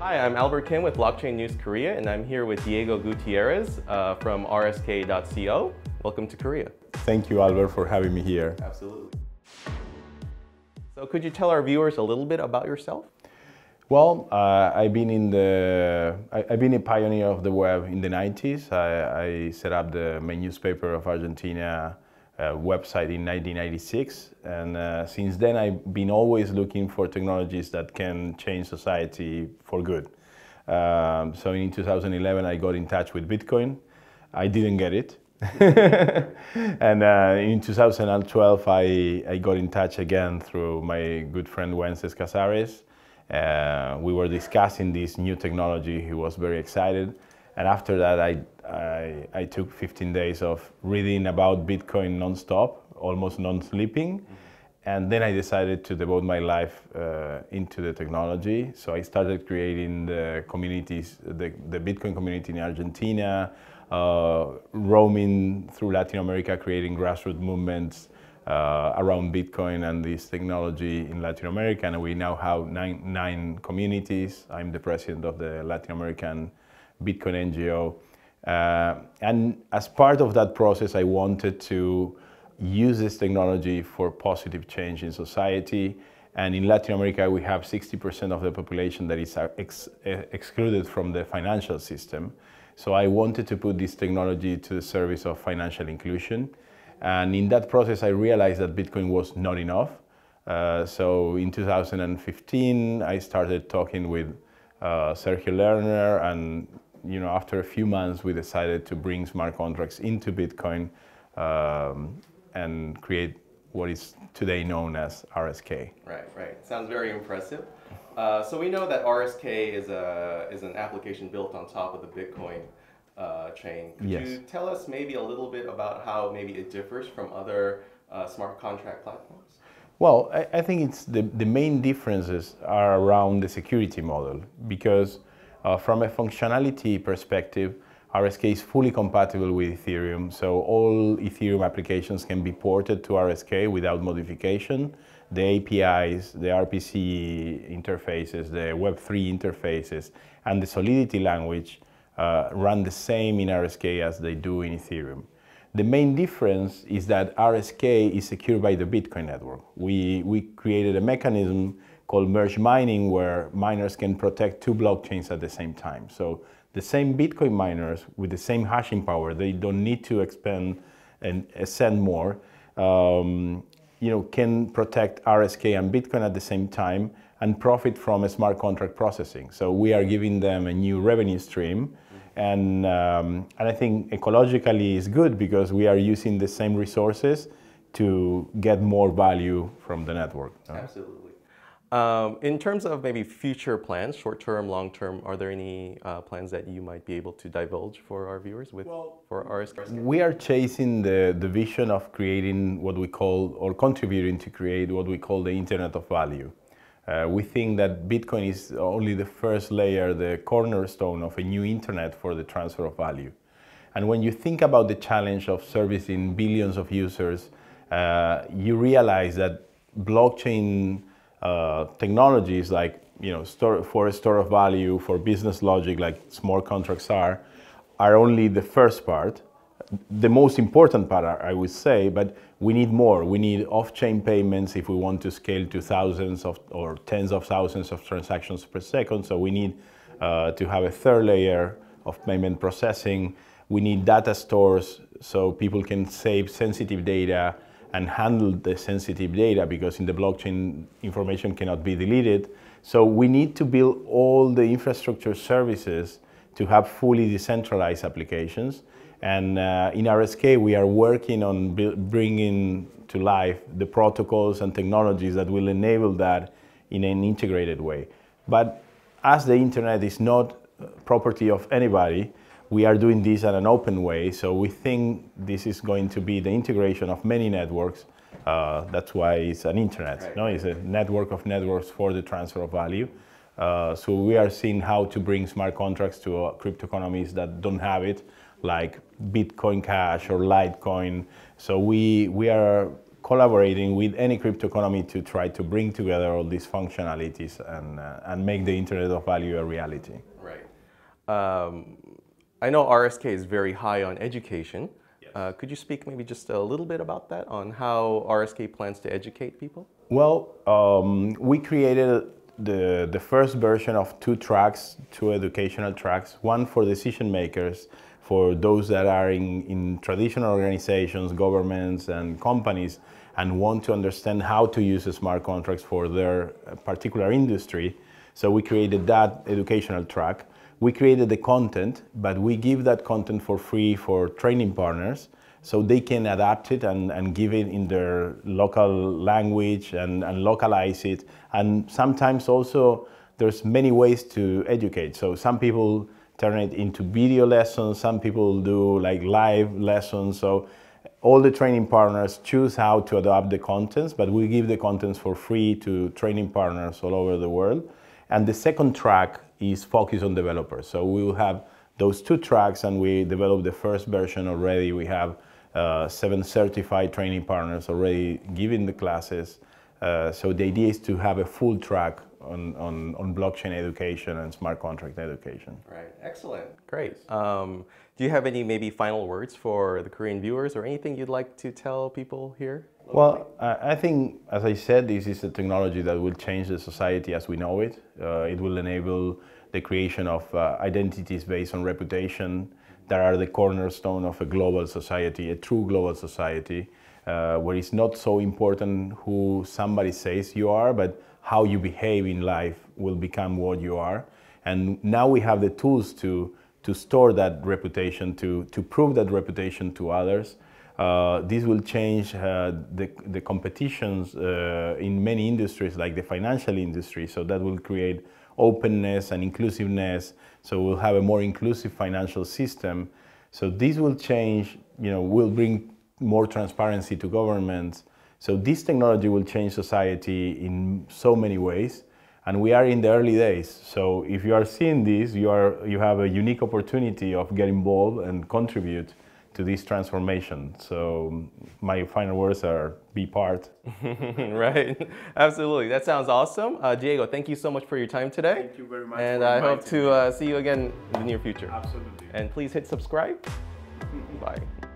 Hi, I'm Albert Kim with Blockchain News Korea, and I'm here with Diego Gutierrez uh, from rsk.co. Welcome to Korea. Thank you, Albert, for having me here. Absolutely. So could you tell our viewers a little bit about yourself? Well, uh, I've been in the I, have been a pioneer of the web in the 90s. I, I set up the main newspaper of Argentina website in 1996, and uh, since then I've been always looking for technologies that can change society for good. Um, so in 2011 I got in touch with Bitcoin. I didn't get it. and uh, in 2012 I, I got in touch again through my good friend Wences Casares uh, we were discussing this new technology. He was very excited. And after that, I, I, I took 15 days of reading about Bitcoin nonstop, almost non-sleeping. Mm-hmm. And then I decided to devote my life uh, into the technology. So I started creating the communities, the, the Bitcoin community in Argentina, uh, roaming through Latin America, creating grassroots movements, uh, around Bitcoin and this technology in Latin America. And we now have nine, nine communities. I'm the president of the Latin American Bitcoin NGO. Uh, and as part of that process, I wanted to use this technology for positive change in society. And in Latin America, we have 60% of the population that is ex excluded from the financial system. So I wanted to put this technology to the service of financial inclusion. And in that process, I realized that Bitcoin was not enough. Uh, so in 2015, I started talking with uh, Sergio Lerner, and you know, after a few months, we decided to bring smart contracts into Bitcoin um, and create what is today known as RSK. Right, right. Sounds very impressive. Uh, so we know that RSK is a is an application built on top of the Bitcoin uh, chain. Could yes. you tell us maybe a little bit about how maybe it differs from other uh, smart contract platforms? Well, I, I, think it's the, the main differences are around the security model because uh, from a functionality perspective, RSK is fully compatible with Ethereum, so all Ethereum applications can be ported to RSK without modification. The APIs, the RPC interfaces, the Web3 interfaces, and the Solidity language uh, run the same in RSK as they do in Ethereum. The main difference is that RSK is secured by the Bitcoin network. We, we created a mechanism called merge mining where miners can protect two blockchains at the same time. So the same Bitcoin miners with the same hashing power, they don't need to expand and send more, um, you know, can protect RSK and Bitcoin at the same time and profit from a smart contract processing. So we are giving them a new revenue stream and, um, and I think ecologically is good because we are using the same resources to get more value from the network. Absolutely. Um, in terms of maybe future plans, short-term, long-term, are there any uh, plans that you might be able to divulge for our viewers with well, for RSK? We are chasing the, the vision of creating what we call, or contributing to create what we call the Internet of Value. Uh, we think that Bitcoin is only the first layer, the cornerstone of a new internet for the transfer of value. And when you think about the challenge of servicing billions of users, uh, you realize that blockchain uh, technologies like you know store, for a store of value, for business logic like smart contracts are, are only the first part, the most important part, I would say, but we need more. We need off-chain payments if we want to scale to thousands of or tens of thousands of transactions per second. So we need uh, to have a third layer of payment processing. We need data stores so people can save sensitive data and handle the sensitive data because in the blockchain information cannot be deleted. So we need to build all the infrastructure services to have fully decentralized applications. And uh, in RSK, we are working on bringing to life the protocols and technologies that will enable that in an integrated way. But as the internet is not property of anybody, we are doing this in an open way. So we think this is going to be the integration of many networks. Uh, that's why it's an internet. Right. No, it's a network of networks for the transfer of value. Uh, so we are seeing how to bring smart contracts to uh, crypto economies that don't have it, like Bitcoin Cash or Litecoin. So we, we are collaborating with any crypto economy to try to bring together all these functionalities and, uh, and make the Internet of Value a reality. Right. Um, I know RSK is very high on education. Yes. Uh, could you speak maybe just a little bit about that, on how RSK plans to educate people? Well, um, we created the, the first version of two tracks, two educational tracks, one for decision makers, for those that are in, in traditional organizations, governments, and companies, and want to understand how to use smart contracts for their particular industry. So we created that educational track. We created the content, but we give that content for free for training partners so they can adapt it and, and give it in their local language and, and localize it. And sometimes also there's many ways to educate. So some people turn it into video lessons, some people do like live lessons. So all the training partners choose how to adapt the contents, but we give the contents for free to training partners all over the world. And the second track is focused on developers. So we will have those two tracks and we developed the first version already. We have uh, seven certified training partners already giving the classes. Uh, so the idea is to have a full track on, on, on blockchain education and smart contract education. Right, excellent, great. Um, do you have any maybe final words for the Korean viewers or anything you'd like to tell people here? Well, I think, as I said, this is a technology that will change the society as we know it. Uh, it will enable the creation of uh, identities based on reputation that are the cornerstone of a global society, a true global society, uh, where it's not so important who somebody says you are, but how you behave in life will become what you are. And now we have the tools to, to store that reputation, to, to prove that reputation to others. Uh, this will change uh, the, the competitions uh, in many industries, like the financial industry. So that will create openness and inclusiveness. So we'll have a more inclusive financial system. So this will change, you know, will bring more transparency to governments. So this technology will change society in so many ways. And we are in the early days. So if you are seeing this, you, are, you have a unique opportunity of get involved and contribute to this transformation. So my final words are be part. right, absolutely. That sounds awesome. Uh, Diego, thank you so much for your time today. Thank you very much. And I hope to uh, see you again in the near future. Absolutely. And please hit subscribe. Bye.